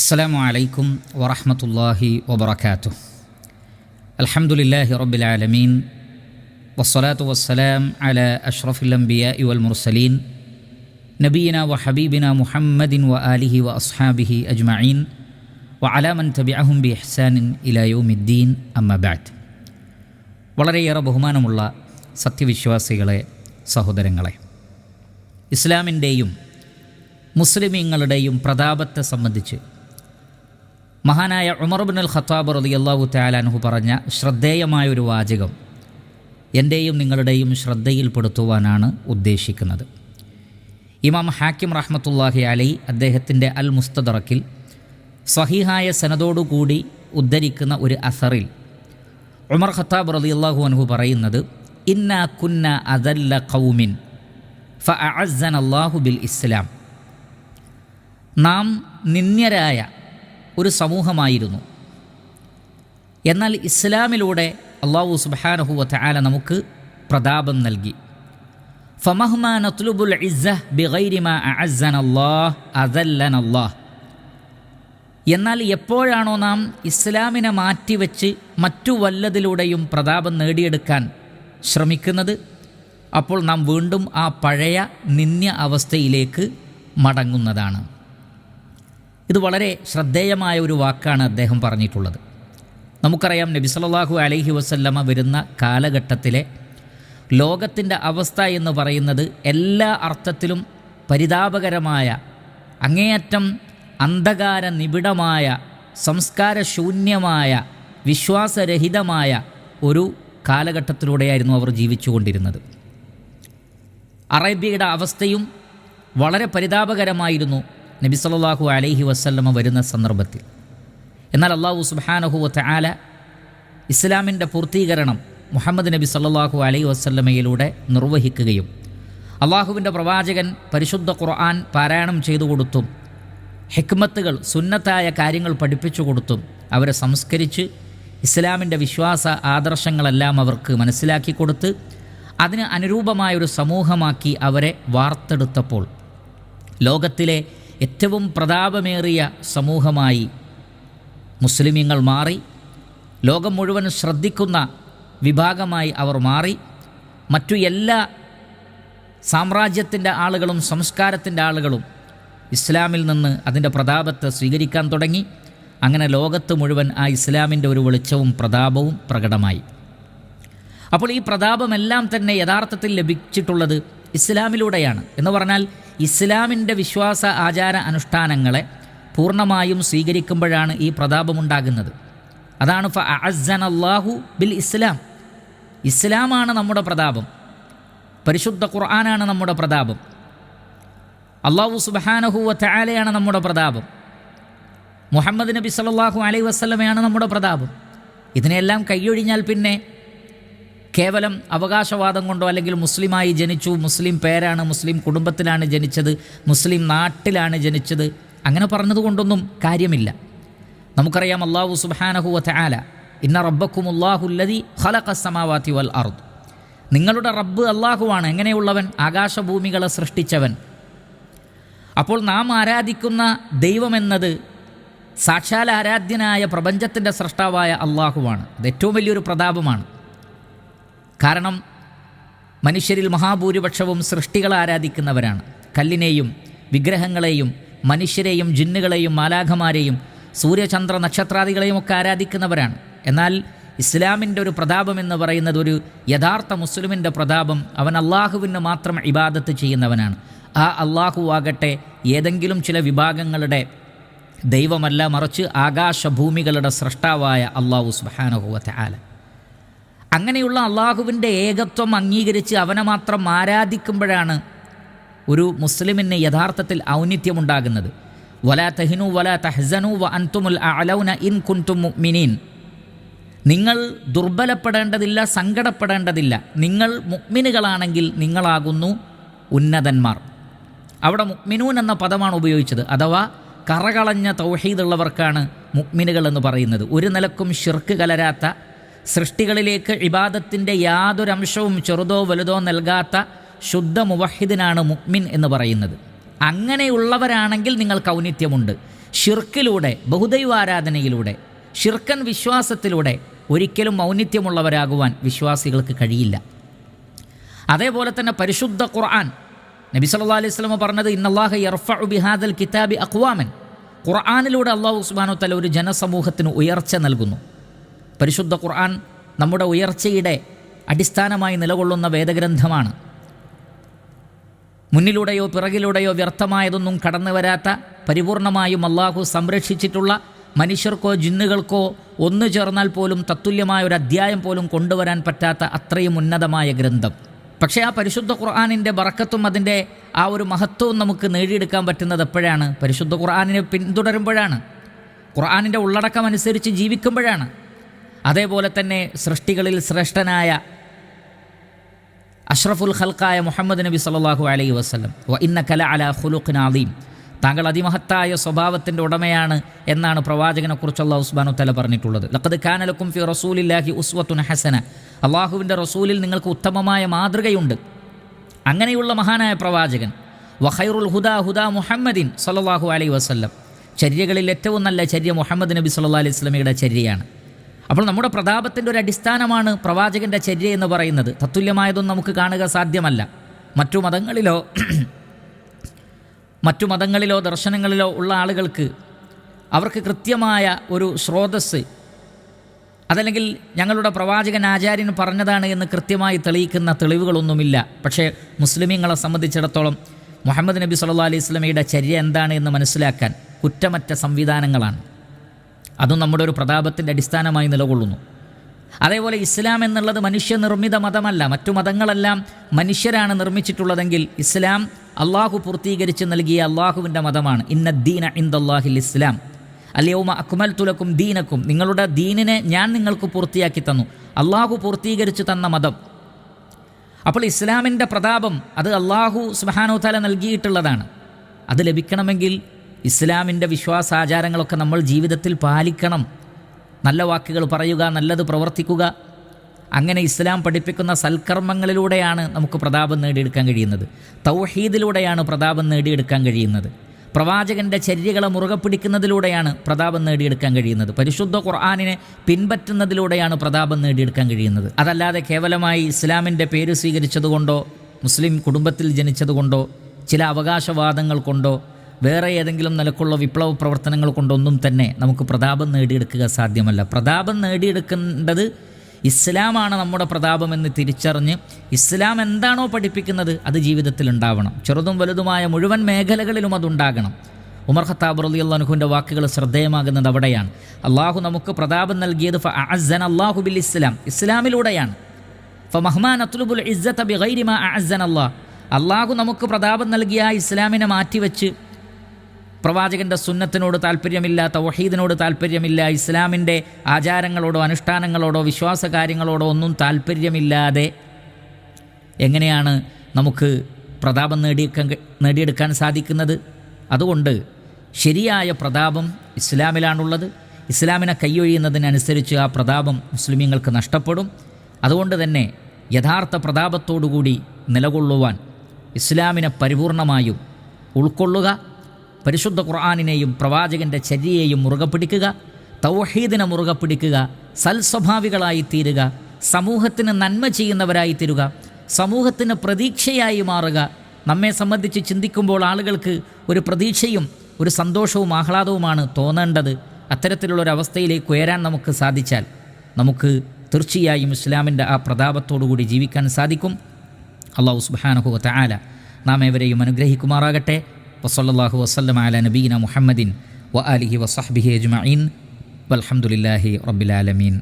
السلام عليكم ورحمة الله وبركاته الحمد لله رب العالمين والصلاة والسلام على أشرف الأنبياء والمرسلين نبينا وحبيبنا محمد وآله وأصحابه أجمعين وعلى من تبعهم بإحسان إلى يوم الدين أما بعد വളരെയേറെ ബഹുമാനമുള്ള സത്യവിശ്വാസികളെ സഹോദരങ്ങളെ ഇസ്ലാമിൻ്റെയും മുസ്ലിമീങ്ങളുടെയും പ്രതാപത്തെ സംബന്ധിച്ച് മഹാനായ ഉമർ ബിൻ അൽ ഖത്താബ് റതി അള്ളാഹു തയാലാൻഹു പറഞ്ഞ ശ്രദ്ധേയമായ ഒരു വാചകം എന്റെയും നിങ്ങളുടെയും ശ്രദ്ധയിൽപ്പെടുത്തുവാനാണ് ഉദ്ദേശിക്കുന്നത്. ഇമാം ഹാക്കിം റഹ്മത്തുല്ലാഹി അലൈ അദ്ദേഹത്തിന്റെ അൽ മുസ്തദറക്കിൽ സഹിഹായ സനതോടുകൂടി ഉദ്ധരിക്കുന്ന ഒരു അസറിൽ ഉമർ ഖത്താബ് റതി അള്ളാഹു അൻഹു പറയുന്നത് ഇന്ന കുന്ന അതല്ല കൗമിൻ ഫ അള്ളാഹു ബിൽ ഇസ്ലാം. നാം നിന്ദ്യരായ ഒരു സമൂഹമായിരുന്നു. എന്നാൽ ഇസ്ലാമിലൂടെ അള്ളാഹു സുബാനഹുവ ആല നമുക്ക് പ്രതാപം നൽകി. അല്ലാഹ് എന്നാൽ എപ്പോഴാണോ നാം ഇസ്ലാമിനെ മാറ്റിവെച്ച് മറ്റു വല്ലതിലൂടെയും പ്രതാപം നേടിയെടുക്കാൻ ശ്രമിക്കുന്നത്? അപ്പോൾ നാം വീണ്ടും ആ പഴയ നിന്യ അവസ്ഥയിലേക്ക് മടങ്ങുന്നതാണ്. ഇത് വളരെ ശ്രദ്ധേയമായ ഒരു വാക്കാണ് അദ്ദേഹം പറഞ്ഞിട്ടുള്ളത്. നമുക്കറിയാം നബി സല്ലല്ലാഹു അലൈഹി വസല്ലമ വരുന്ന കാലഘട്ടത്തിലെ ലോകത്തിന്റെ അവസ്ഥ എന്ന് പറയുന്നത് എല്ലാ അർത്ഥത്തിലും പരിതാപകരമായ അങ്ങേയറ്റം അന്ധകാര നിബിഡമായ സംസ്കാരശൂന്യമായ വിശ്വാസരഹിതമായ ഒരു കാലഘട്ടത്തിലൂടെയായിരുന്നു അവർ ജീവിച്ചുകൊണ്ടിരുന്നത്. അറേബ്യയുടെ അവസ്ഥയും വളരെ പരിതാപകരമായിരുന്നു. നബി സല്ലല്ലാഹു അലൈഹി വസല്ലമ വരുന്ന സന്ദർഭത്തിൽ. എന്നാൽ അള്ളാഹു സുബാനഹുവത്ത് ആല ഇസ്ലാമിന്റെ പൂർത്തീകരണം മുഹമ്മദ് നബി സല്ലാഹു അലൈഹി വസല്ലമയിലൂടെ നിർവഹിക്കുകയും അള്ളാഹുവിന്റെ പ്രവാചകൻ പരിശുദ്ധ ഖുർആൻ പാരായണം ചെയ്തു കൊടുത്തും ഹിക്മത്തുകൾ സുന്നത്തായ കാര്യങ്ങൾ പഠിപ്പിച്ചു കൊടുത്തും അവരെ സംസ്കരിച്ച് ഇസ്ലാമിന്റെ വിശ്വാസ ആദർശങ്ങളെല്ലാം അവർക്ക് മനസ്സിലാക്കി കൊടുത്ത് അതിന് അനുരൂപമായൊരു സമൂഹമാക്കി അവരെ വാർത്തെടുത്തപ്പോൾ ലോകത്തിലെ ഏറ്റവും പ്രതാപമേറിയ സമൂഹമായി മുസ്ലിമീങ്ങൾ മാറി ലോകം മുഴുവൻ ശ്രദ്ധിക്കുന്ന വിഭാഗമായി അവർ മാറി മറ്റു എല്ലാ സാമ്രാജ്യത്തിന്റെ ആളുകളും സംസ്കാരത്തിന്റെ ആളുകളും ഇസ്ലാമിൽ നിന്ന് അതിന്റെ പ്രതാപത്തെ സ്വീകരിക്കാൻ തുടങ്ങി. അങ്ങനെ ലോകത്ത് മുഴുവൻ ആ ഇസ്ലാമിന്റെ ഒരു വെളിച്ചവും പ്രതാപവും പ്രകടമായി. അപ്പോൾ ഈ പ്രതാപമെല്ലാം തന്നെ യഥാർത്ഥത്തിൽ ലഭിച്ചിട്ടുള്ളത് ഇസ്ലാമിലൂടെയാണ്. എന്ന് പറഞ്ഞാൽ ഇസ്ലാമിന്റെ വിശ്വാസ ആചാര അനുഷ്ഠാനങ്ങളെ പൂർണമായും സ്വീകരിക്കുമ്പോഴാണ് ഈ പ്രതാപമുണ്ടാകുന്നത്. അതാണ് ഫ അസൻ അള്ളാഹു ബിൽ ഇസ്ലാം. ഇസ്ലാമാണ് നമ്മുടെ പ്രതാപം. പരിശുദ്ധ ഖുർആനാണ് നമ്മുടെ പ്രതാപം. അള്ളാഹു സുബഹാനഹുവ തയാലയാണ് നമ്മുടെ പ്രതാപം. മുഹമ്മദ് നബി സല്ലാഹു അലൈ വസ്ലമയാണ് നമ്മുടെ പ്രതാപം. ഇതിനെല്ലാം കൈയൊഴിഞ്ഞാൽ പിന്നെ കേവലം അവകാശവാദം കൊണ്ടോ അല്ലെങ്കിൽ മുസ്ലിമായി ജനിച്ചു മുസ്ലിം പേരാണ് മുസ്ലിം കുടുംബത്തിലാണ് ജനിച്ചത് മുസ്ലിം നാട്ടിലാണ് ജനിച്ചത് അങ്ങനെ പറഞ്ഞതുകൊണ്ടൊന്നും കാര്യമില്ല. നമുക്കറിയാം അള്ളാഹു സുബാനഹു ആല ഇന്ന റബ്ബക്കും അള്ളാഹുല്ലതി ഹലഖസമാവാത്തി വൽ അർദ്. നിങ്ങളുടെ റബ്ബ് അള്ളാഹുവാണ് എങ്ങനെയുള്ളവൻ? ആകാശഭൂമികളെ സൃഷ്ടിച്ചവൻ. അപ്പോൾ നാം ആരാധിക്കുന്ന ദൈവമെന്നത് സാക്ഷാൽ ആരാധ്യനായ പ്രപഞ്ചത്തിന്റെ സൃഷ്ടാവായ അള്ളാഹുവാണ് അത് ഏറ്റവും വലിയൊരു പ്രതാപമാണ്. കാരണം മനുഷ്യരിൽ മഹാഭൂരിപക്ഷവും സൃഷ്ടികളെ ആരാധിക്കുന്നവരാണ്. കല്ലിനെയും വിഗ്രഹങ്ങളെയും മനുഷ്യരെയും ജിന്നുകളെയും മാലാഖമാരെയും സൂര്യചന്ദ്ര നക്ഷത്രാദികളെയും ഒക്കെ ആരാധിക്കുന്നവരാണ്. എന്നാൽ ഇസ്ലാമിന്റെ ഒരു പ്രതാപം എന്ന് പറയുന്നത് ഒരു യഥാർത്ഥ മുസ്ലിമിന്റെ പ്രതാപം അവൻ അള്ളാഹുവിന് മാത്രം ഇബാദത്ത് ചെയ്യുന്നവനാണ്. ആ അള്ളാഹു ആകട്ടെ ഏതെങ്കിലും ചില വിഭാഗങ്ങളുടെ ദൈവമല്ല മറിച്ച് ആകാശഭൂമികളുടെ സൃഷ്ടാവായ അള്ളാഹു സുഹാനഹുവത്തെ ആല അങ്ങനെയുള്ള അള്ളാഹുവിന്റെ ഏകത്വം അംഗീകരിച്ച് അവനെ മാത്രം ആരാധിക്കുമ്പോഴാണ് ഒരു മുസ്ലിമിന് യഥാർത്ഥത്തിൽ ഔന്നിത്യമുണ്ടാകുന്നത്. വല തഹിനു വല തഹ്സനു വ അൻതുമുൽ അലൗന ഇൻ കുൻതും മിനീൻ നിങ്ങൾ ദുർബലപ്പെടേണ്ടതില്ല സങ്കടപ്പെടേണ്ടതില്ല. നിങ്ങൾ മുക്മിനുകളാണെങ്കിൽ നിങ്ങളാകുന്നു ഉന്നതന്മാർ. അവിടെ മുക്മിനൂൻ എന്ന പദമാണ് ഉപയോഗിച്ചത്. അഥവാ കറകളഞ്ഞ തൗഹീദുള്ളവർക്കാണ് മുക്മിനുകൾ എന്ന് പറയുന്നത്. ഒരു നിലക്കും ഷിർക്ക് കലരാത്ത സൃഷ്ടികളിലേക്ക് ഇബാദത്തിന്റെ യാതൊരംശവും ചെറുതോ വലുതോ നൽകാത്ത ശുദ്ധ മുവഹിദിനാണ് മുക്മിൻ എന്ന് പറയുന്നത്. അങ്ങനെയുള്ളവരാണെങ്കിൽ നിങ്ങൾക്ക് ഔന്നിത്യമുണ്ട് ഷിർക്കിലൂടെ ബഹുദൈവാരാധനയിലൂടെ ഷിർക്കൻ വിശ്വാസത്തിലൂടെ ഒരിക്കലും ഔന്നിത്യമുള്ളവരാകുവാൻ വിശ്വാസികൾക്ക് കഴിയില്ല. അതേപോലെ തന്നെ പരിശുദ്ധ ഖുർആൻ. നബി സല്ലാ അലൈഹി സ്വലമ പറഞ്ഞത് ഇന്നല്ലാഹ യർഫഉ ബിഹാദൽ കിതാബി അഖ്വാമൻ. ഖുർആാനിലൂടെ അള്ളാഹു ഉസ്മാനോ തല ഒരു ജനസമൂഹത്തിന് ഉയർച്ച നൽകുന്നു. പരിശുദ്ധ ഖുർആൻ നമ്മുടെ ഉയർച്ചയുടെ അടിസ്ഥാനമായി നിലകൊള്ളുന്ന വേദഗ്രന്ഥമാണ്. മുന്നിലൂടെയോ പിറകിലൂടെയോ വ്യർത്ഥമായതൊന്നും കടന്നു വരാത്ത പരിപൂർണമായും അള്ളാഹു സംരക്ഷിച്ചിട്ടുള്ള മനുഷ്യർക്കോ ജിന്നുകൾക്കോ ഒന്നു ചേർന്നാൽ പോലും തത്തുല്യമായ ഒരു അധ്യായം പോലും കൊണ്ടുവരാൻ പറ്റാത്ത അത്രയും ഉന്നതമായ ഗ്രന്ഥം. പക്ഷേ ആ പരിശുദ്ധ ഖുർആാനിന്റെ ബറക്കത്തും അതിന്റെ ആ ഒരു മഹത്വവും നമുക്ക് നേടിയെടുക്കാൻ പറ്റുന്നത് എപ്പോഴാണ്? പരിശുദ്ധ ഖുർആാനിനെ പിന്തുടരുമ്പോഴാണ്. ഖുർആാനിന്റെ ഉള്ളടക്കം അനുസരിച്ച് ജീവിക്കുമ്പോഴാണ്. അതേപോലെ തന്നെ സൃഷ്ടികളിൽ ശ്രേഷ്ഠനായ അഷ്റഫുൽ ഖൽക്കായ മുഹമ്മദ് നബി സല്ലാഹു അലൈഹി വസ്ലം വ ഇന്ന കല അല ഖുലുഖിൻ നാദീം താങ്കൾ അതിമഹത്തായ സ്വഭാവത്തിന്റെ ഉടമയാണ് എന്നാണ് പ്രവാചകനെക്കുറിച്ച് അള്ളാഹു ഉസ്ബാനു തല പറഞ്ഞിട്ടുള്ളത്. ലഖദ് ഖാനലക്കും ഫി റസൂലില്ലാഹി ഉസ്വത്തുൻ ഹസന. അള്ളാഹുവിന്റെ റസൂലിൽ നിങ്ങൾക്ക് ഉത്തമമായ മാതൃകയുണ്ട്. അങ്ങനെയുള്ള മഹാനായ പ്രവാചകൻ വഹൈറുൽ ഹുദാ ഹുദാ മുഹമ്മദിൻ സല്ലാഹു അലൈഹി വസ്ലം ചര്യകളിൽ ഏറ്റവും നല്ല ചര്യ മുഹമ്മദ് നബി സല്ലാ അലൈഹി സ്വലമിയുടെ ചര്യയാണ്. അപ്പോൾ നമ്മുടെ പ്രതാപത്തിന്റെ ഒരു അടിസ്ഥാനമാണ് പ്രവാചകന്റെ ചര്യ എന്ന് പറയുന്നത്. തത്തുല്യമായതൊന്നും നമുക്ക് കാണുക സാധ്യമല്ല. മറ്റു മതങ്ങളിലോ മറ്റു മതങ്ങളിലോ ദർശനങ്ങളിലോ ഉള്ള ആളുകൾക്ക് അവർക്ക് കൃത്യമായ ഒരു സ്രോതസ് അതല്ലെങ്കിൽ ഞങ്ങളുടെ പ്രവാചകൻ ആചാര്യൻ പറഞ്ഞതാണ് എന്ന് കൃത്യമായി തെളിയിക്കുന്ന തെളിവുകളൊന്നുമില്ല. പക്ഷേ മുസ്ലിമീങ്ങളെ സംബന്ധിച്ചിടത്തോളം മുഹമ്മദ് നബി സല്ലാ അലൈഹി സ്വലമയുടെ ചര്യ എന്താണ് എന്ന് മനസ്സിലാക്കാൻ കുറ്റമറ്റ സംവിധാനങ്ങളാണ്. അതും നമ്മുടെ ഒരു പ്രതാപത്തിന്റെ അടിസ്ഥാനമായി നിലകൊള്ളുന്നു. അതേപോലെ ഇസ്ലാം എന്നുള്ളത് മനുഷ്യനിർമ്മിത മതമല്ല. മറ്റു മതങ്ങളെല്ലാം മനുഷ്യരാണ് നിർമ്മിച്ചിട്ടുള്ളതെങ്കിൽ ഇസ്ലാം അള്ളാഹു പൂർത്തീകരിച്ച് നൽകിയ അള്ളാഹുവിന്റെ മതമാണ്. ഇന്ന ദീന ഇന്ദല്ലാഹിൽ ഇസ്ലാം. അല്ലയോമ അക്മൽ തുലക്കും ദീനക്കും. നിങ്ങളുടെ ദീനിനെ ഞാൻ നിങ്ങൾക്ക് പൂർത്തിയാക്കി തന്നു. അള്ളാഹു പൂർത്തീകരിച്ച് തന്ന മതം. അപ്പോൾ ഇസ്ലാമിന്റെ പ്രതാപം അത് അള്ളാഹു സുബാനോ തല നൽകിയിട്ടുള്ളതാണ്. അത് ലഭിക്കണമെങ്കിൽ ഇസ്ലാമിന്റെ വിശ്വാസാചാരങ്ങളൊക്കെ നമ്മൾ ജീവിതത്തിൽ പാലിക്കണം. നല്ല വാക്കുകൾ പറയുക നല്ലത് പ്രവർത്തിക്കുക. അങ്ങനെ ഇസ്ലാം പഠിപ്പിക്കുന്ന സൽക്കർമ്മങ്ങളിലൂടെയാണ് നമുക്ക് പ്രതാപം നേടിയെടുക്കാൻ കഴിയുന്നത്. തൗഹീദിലൂടെയാണ് പ്രതാപം നേടിയെടുക്കാൻ കഴിയുന്നത്. പ്രവാചകന്റെ ചര്യകളെ മുറുകെ പിടിക്കുന്നതിലൂടെയാണ് പ്രതാപം നേടിയെടുക്കാൻ കഴിയുന്നത്. പരിശുദ്ധ ഖുർആാനിനെ പിൻപറ്റുന്നതിലൂടെയാണ് പ്രതാപം നേടിയെടുക്കാൻ കഴിയുന്നത്. അതല്ലാതെ കേവലമായി ഇസ്ലാമിന്റെ പേര് സ്വീകരിച്ചതുകൊണ്ടോ മുസ്ലിം കുടുംബത്തിൽ ജനിച്ചതുകൊണ്ടോ ചില അവകാശവാദങ്ങൾ കൊണ്ടോ വേറെ ഏതെങ്കിലും നിലക്കുള്ള വിപ്ലവ പ്രവർത്തനങ്ങൾ കൊണ്ടൊന്നും തന്നെ നമുക്ക് പ്രതാപം നേടിയെടുക്കുക സാധ്യമല്ല. പ്രതാപം നേടിയെടുക്കേണ്ടത് ഇസ്ലാമാണ് നമ്മുടെ പ്രതാപമെന്ന് തിരിച്ചറിഞ്ഞ് ഇസ്ലാം എന്താണോ പഠിപ്പിക്കുന്നത് അത് ജീവിതത്തിൽ ഉണ്ടാവണം. ചെറുതും വലുതുമായ മുഴുവൻ മേഖലകളിലും അതുണ്ടാകണം ഉമർ ഖത്താബ് റലി അള്ളാഹുവിന്റെ വാക്കുകൾ ശ്രദ്ധേയമാകുന്നത് അവിടെയാണ്. അള്ളാഹു നമുക്ക് പ്രതാപം നൽകിയത് ഫ അസൻ അള്ളാഹു ബിൽ ഇസ്ലാം. ഇസ്ലാമിലൂടെയാണ്. ഫ മഹ്മാൻ അത്തുലുബുൽ ഇസ്സത്ത് ബി ഗൈരിമ അസൻ അള്ളാഹ് അള്ളാഹു നമുക്ക് പ്രതാപം നൽകിയ ഇസ്ലാമിനെ മാറ്റിവെച്ച് പ്രവാചകന്റെ സുന്നത്തിനോട് താല്പര്യമില്ല തൗഹീദിനോട് താല്പര്യമില്ല ഇസ്ലാമിന്റെ ആചാരങ്ങളോടോ അനുഷ്ഠാനങ്ങളോടോ വിശ്വാസ കാര്യങ്ങളോടോ ഒന്നും താല്പര്യമില്ലാതെ എങ്ങനെയാണ് നമുക്ക് പ്രതാപം നേടിയെടുക്കാൻ നേടിയെടുക്കാൻ സാധിക്കുന്നത്? അതുകൊണ്ട് ശരിയായ പ്രതാപം ഇസ്ലാമിലാണുള്ളത്. ഇസ്ലാമിനെ കൈയൊഴിയുന്നതിനനുസരിച്ച് ആ പ്രതാപം മുസ്ലിമീങ്ങൾക്ക് നഷ്ടപ്പെടും. അതുകൊണ്ട് തന്നെ യഥാർത്ഥ പ്രതാപത്തോടുകൂടി നിലകൊള്ളുവാൻ ഇസ്ലാമിനെ പരിപൂർണമായും ഉൾക്കൊള്ളുക. പരിശുദ്ധ ഖുർആാനിനെയും പ്രവാചകന്റെ ചര്യയെയും മുറുകെ പിടിക്കുക തൗഹീദിനെ മുറുകെ പിടിക്കുക സൽസ്വഭാവികളായി തീരുക സമൂഹത്തിന് നന്മ ചെയ്യുന്നവരായി തീരുക സമൂഹത്തിന് പ്രതീക്ഷയായി മാറുക. നമ്മെ സംബന്ധിച്ച് ചിന്തിക്കുമ്പോൾ ആളുകൾക്ക് ഒരു പ്രതീക്ഷയും ഒരു സന്തോഷവും ആഹ്ലാദവുമാണ് തോന്നേണ്ടത്. അത്തരത്തിലുള്ളൊരവസ്ഥയിലേക്ക് ഉയരാൻ നമുക്ക് സാധിച്ചാൽ നമുക്ക് തീർച്ചയായും ഇസ്ലാമിന്റെ ആ പ്രതാപത്തോടുകൂടി ജീവിക്കാൻ സാധിക്കും. അള്ളാഹു സുബാനഹു തആല നാം ഏവരെയും അനുഗ്രഹിക്കുമാറാകട്ടെ. വസല്ലാഹു വസ്ലം അല നബീന മുഹമ്മദിൻ വ അലിഹി വസഹബിഹി അജ്മീൻ വൽഹമുല്ലാഹി റബ്ബിലാലമീൻ